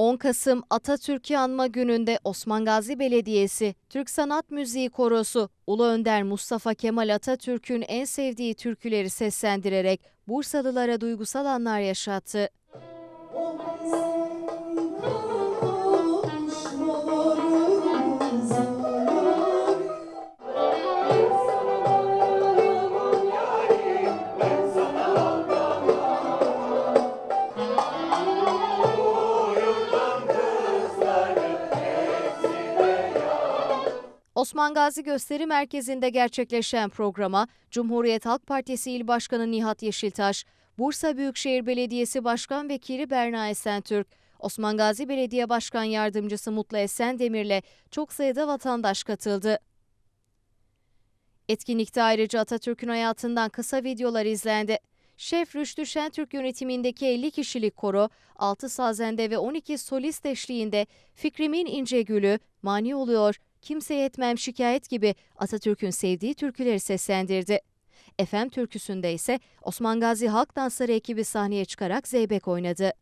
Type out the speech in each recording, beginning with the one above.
10 Kasım Atatürk'ü anma gününde Osman Gazi Belediyesi, Türk Sanat Müziği Korosu, Ulu Önder Mustafa Kemal Atatürk'ün en sevdiği türküleri seslendirerek Bursalılara duygusal anlar yaşattı. Osman Gazi Gösteri Merkezi'nde gerçekleşen programa Cumhuriyet Halk Partisi İl Başkanı Nihat Yeşiltaş, Bursa Büyükşehir Belediyesi Başkan Vekili Berna Esentürk, Osman Gazi Belediye Başkan Yardımcısı Mutlu Esendemir'le çok sayıda vatandaş katıldı. Etkinlikte ayrıca Atatürk'ün hayatından kısa videolar izlendi. Şef Rüştü Şentürk yönetimindeki 50 kişilik koro, 6 sazende ve 12 solist eşliğinde Fikrimin İnce Gülü, Mani Oluyor, Kimseye Etmem Şikayet gibi Atatürk'ün sevdiği türküleri seslendirdi. Efem türküsünde ise Osman Gazi Halk Dansları ekibi sahneye çıkarak zeybek oynadı.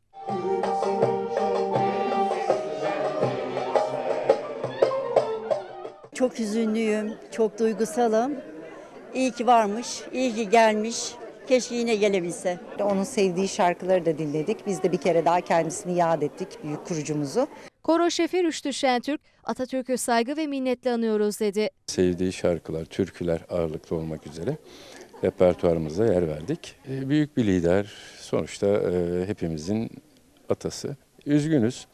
Çok hüzünlüyüm, çok duygusalım. İyi ki varmış, iyi ki gelmiş. Keşke yine gelebilse. Onun sevdiği şarkıları da dinledik. Biz de bir kere daha kendisini yad ettik, büyük kurucumuzu. Koro şefi Rüştü Şentürk, Atatürk'ü saygı ve minnetle anıyoruz dedi. sevdiği şarkılar, türküler ağırlıklı olmak üzere repertuarımıza yer verdik. E, Büyük bir lider, sonuçta e, hepimizin atası. Üzgünüz.